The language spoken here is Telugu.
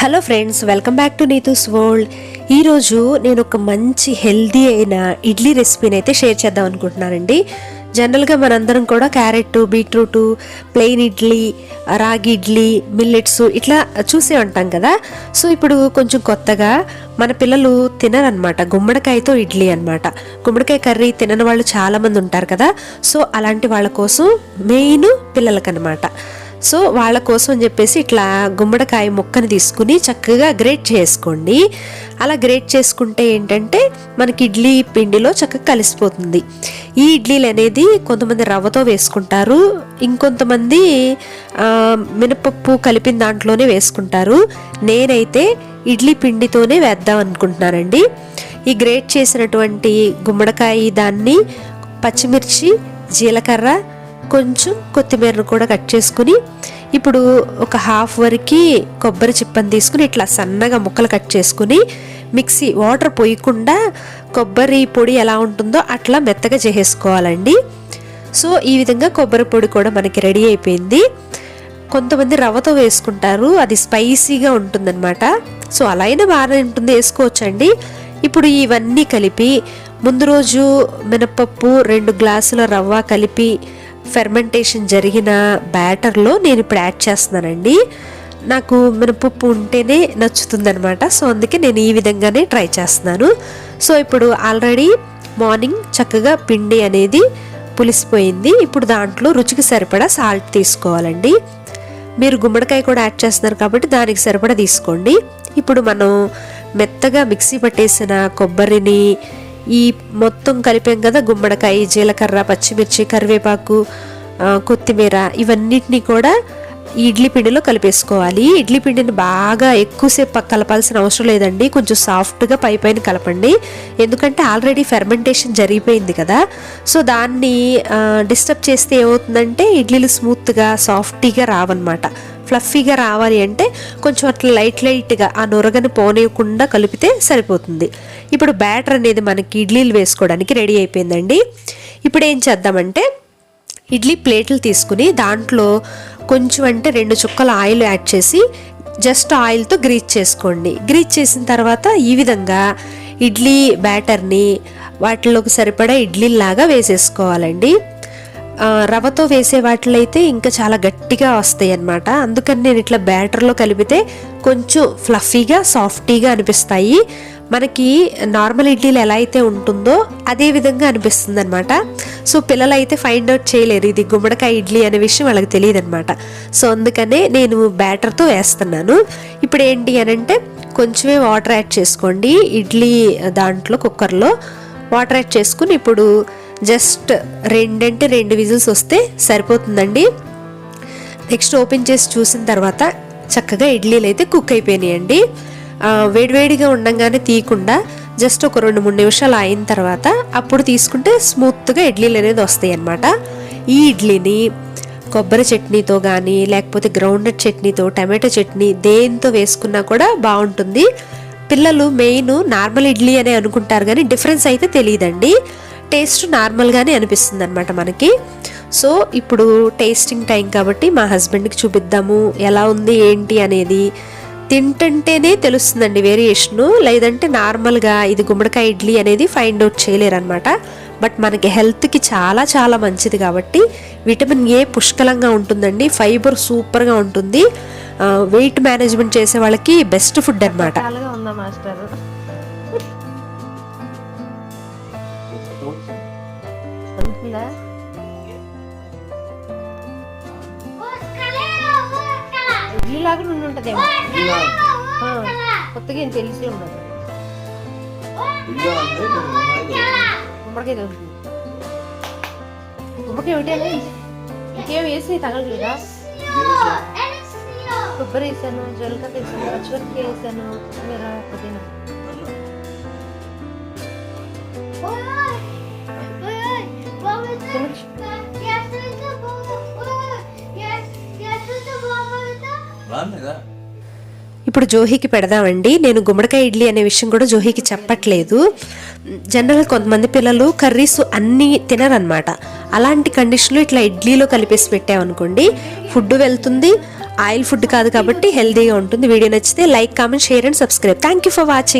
Hello friends welcome back to Neetu's world ఈరోజు నేను ఒక మంచి హెల్దీ అయిన ఇడ్లీ రెసిపీని అయితే షేర్ చేద్దాం అనుకుంటున్నానండి. జనరల్గా మనందరం కూడా క్యారెట్ బీట్రూట్ ప్లెయిన్ ఇడ్లీ రాగి ఇడ్లీ మిల్లెట్స్ ఇట్లా చూసే ఉంటాం కదా. సో ఇప్పుడు కొంచెం కొత్తగా మన పిల్లలు తినరనమాట. గుమ్మడికాయతో ఇడ్లీ అనమాట గుమ్మడికాయ కర్రీ తినని వాళ్ళు చాలామంది ఉంటారు కదా. సో అలాంటి వాళ్ళ కోసం మెయిన్ పిల్లలకనమాట సో వాళ్ళ కోసం చెప్పేసి ఇట్లా గుమ్మడికాయ ముక్కని తీసుకుని చక్కగా గ్రేట్ చేసుకోండి. అలా గ్రేట్ చేసుకుంటే ఏంటంటే మనకి ఇడ్లీ పిండిలో చక్కగా కలిసిపోతుంది. ఈ ఇడ్లీలు అనేది కొంతమంది రవ్వతో వేసుకుంటారు. ఇంకొంతమంది మినపప్పు కలిపిన దాంట్లోనే వేసుకుంటారు. నేనైతే ఇడ్లీ పిండితోనే వేద్దాం అనుకుంటున్నానండి. ఈ గ్రేట్ చేసినటువంటి గుమ్మడికాయ దాన్ని పచ్చిమిర్చి జీలకర్ర కొంచెం కొత్తిమీరను కూడా కట్ చేసుకుని ఇప్పుడు ఒక హాఫ్ వరకు కొబ్బరి చిప్పని తీసుకుని ఇట్లా సన్నగా ముక్కలు కట్ చేసుకుని మిక్సీ వాటర్ పోయకుండా కొబ్బరి పొడి ఎలా ఉంటుందో అట్లా మెత్తగా చేసేసుకోవాలండి. సో ఈ విధంగా కొబ్బరి పొడి కూడా మనకి రెడీ అయిపోయింది. కొంతమంది రవ్వతో వేసుకుంటారు అది స్పైసీగా ఉంటుందన్నమాట. సో అలా అయినా బాగానే ఉంటుంది వేసుకోవచ్చండి. ఇప్పుడు ఇవన్నీ కలిపి ముందు రోజు మినపప్పు రెండు గ్లాసుల రవ్వ కలిపి ఫెర్మెంటేషన్ జరిగిన బ్యాటర్లో నేను ఇప్పుడు యాడ్ చేస్తున్నానండి. నాకు మినపప్పు ఉంటేనే నచ్చుతుందనమాట సో అందుకే నేను ఈ విధంగానే ట్రై చేస్తున్నాను. సో ఇప్పుడు ఆల్రెడీ మార్నింగ్ చక్కగా పిండి అనేది పులిసిపోయింది. ఇప్పుడు దాంట్లో రుచికి సరిపడా సాల్ట్ తీసుకోవాలండి. మీరు గుమ్మడికాయ కూడా యాడ్ చేస్తున్నారు కాబట్టి దానికి సరిపడా తీసుకోండి. ఇప్పుడు మనం మెత్తగా మిక్సీ పట్టేసిన కొబ్బరిని ఈ మొత్తం కలిపాం కదా గుమ్మడికాయ జీలకర్ర పచ్చిమిర్చి కరివేపాకు కొత్తిమీర ఇవన్నిటిని కూడా ఈ ఇడ్లీ పిండిలో కలిపేసుకోవాలి. ఇడ్లీ పిండిని బాగా ఎక్కువసేపు కలపాల్సిన అవసరం లేదండి. కొంచెం సాఫ్ట్గా పై పైన కలపండి. ఎందుకంటే ఆల్రెడీ ఫెర్మెంటేషన్ జరిగిపోయింది కదా. సో దాన్ని డిస్టర్బ్ చేస్తే ఏమవుతుందంటే ఇడ్లీలు స్మూత్గా సాఫ్టీగా రావన్నమాట. ఫ్లఫీగా రావాలి అంటే కొంచెం అట్లా లైట్ లైట్గా ఆ నొరగని పోనీయకుండా కలిపితే సరిపోతుంది. ఇప్పుడు బ్యాటర్ అనేది మనకి ఇడ్లీలు వేసుకోవడానికి రెడీ అయిపోయిందండి. ఇప్పుడు ఏం చేద్దామంటే ఇడ్లీ ప్లేట్లు తీసుకుని దాంట్లో కొంచెం అంటే రెండు చుక్కల ఆయిల్ యాడ్ చేసి జస్ట్ ఆయిల్తో గ్రీజ్ చేసుకోండి. గ్రీజ్ చేసిన తర్వాత ఈ విధంగా ఇడ్లీ బ్యాటర్ని వాటిలోకి సరిపడా ఇడ్లీలాగా వేసేసుకోవాలండి. రవ్వతో వేసే వాటిలో అయితే ఇంకా చాలా గట్టిగా వస్తాయి అన్నమాట అందుకని నేను ఇట్లా బ్యాటర్లో కలిపితే కొంచెం ఫ్లఫీగా సాఫ్టీగా అనిపిస్తాయి. మనకి నార్మల్ ఇడ్లీలు ఎలా అయితే ఉంటుందో అదే విధంగా అనిపిస్తుంది అనమాట సో పిల్లలు అయితే ఫైండ్ అవుట్ చేయలేరు. ఇది గుమ్మడికాయ ఇడ్లీ అనే విషయం వాళ్ళకి తెలియదు అనమాట సో అందుకనే నేను బ్యాటర్తో వేస్తున్నాను. ఇప్పుడు ఏంటి అని అంటే కొంచెమే వాటర్ యాడ్ చేసుకోండి. ఇడ్లీ దాంట్లో కుక్కర్లో వాటర్ యాడ్ చేసుకుని ఇప్పుడు జస్ట్ రెండంటే రెండు విజిల్స్ వస్తే సరిపోతుందండి. నెక్స్ట్ ఓపెన్ చేసి చూసిన తర్వాత చక్కగా ఇడ్లీలు అయితే కుక్ అయిపోయినాయండి. వేడివేడిగా ఉండంగానే తీయకుండా జస్ట్ ఒక రెండు మూడు నిమిషాలు అయిన తర్వాత అప్పుడు తీసుకుంటే స్మూత్గా ఇడ్లీలు అనేది వస్తాయి అన్నమాట ఈ ఇడ్లీని కొబ్బరి చట్నీతో కానీ లేకపోతే గ్రౌండెడ్ చట్నీతో టమాటో చట్నీ దేంతో వేసుకున్నా కూడా బాగుంటుంది. పిల్లలు మెయిన్ నార్మల్ ఇడ్లీ అనే అనుకుంటారు కానీ డిఫరెన్స్ అయితే తెలియదండి. టేస్ట్ నార్మల్గానే అనిపిస్తుంది అనమాట మనకి. సో ఇప్పుడు టేస్టింగ్ టైం కాబట్టి మా హస్బెండ్కి చూపిద్దాము ఎలా ఉంది ఏంటి అనేది. తింటుంటేనే తెలుస్తుందండి వేరియేషను. లేదంటే నార్మల్గా ఇది గుమ్మడికాయ ఇడ్లీ అనేది ఫైండ్ అవుట్ చేయలేరు అనమాట బట్ మనకి హెల్త్కి చాలా చాలా మంచిది కాబట్టి విటమిన్ ఏ పుష్కలంగా ఉంటుందండి. ఫైబర్ సూపర్గా ఉంటుంది. వెయిట్ మేనేజ్మెంట్ చేసే వాళ్ళకి బెస్ట్ ఫుడ్ అనమాట రకాలుగా ఉందా మాస్టర్ ఉంటుందా ఇడ్లీ లాగా నుండి ఉంటదేమో ఆ, కొత్తగా ఏం తెలిసి ఉండదు గుమ్మడికాయ తెలుస్తుంది గుమ్మడికాయ ఒకటి ఇంకేం వేసి తగలలేదా కొబ్బరి వేసాను జీలకర్ర వేసాను పచ్చిమిరపకాయ వేసాను కొత్తిమీర పుదీనా ఇప్పుడు జోహీకి పెడదామండి. నేను గుమ్మడికాయ ఇడ్లీ అనే విషయం కూడా జోహీకి చెప్పట్లేదు. జనరల్ కొంతమంది పిల్లలు కర్రీస్ అన్నీ తినరనమాట అలాంటి కండిషన్లో ఇట్లా ఇడ్లీలో కలిపేసి పెట్టామనుకోండి ఫుడ్ వెళ్తుంది. ఆయిల్ ఫుడ్ కాదు కాబట్టి హెల్తీగా ఉంటుంది. వీడియో నచ్చితే like comment share and subscribe. Thank you for watching.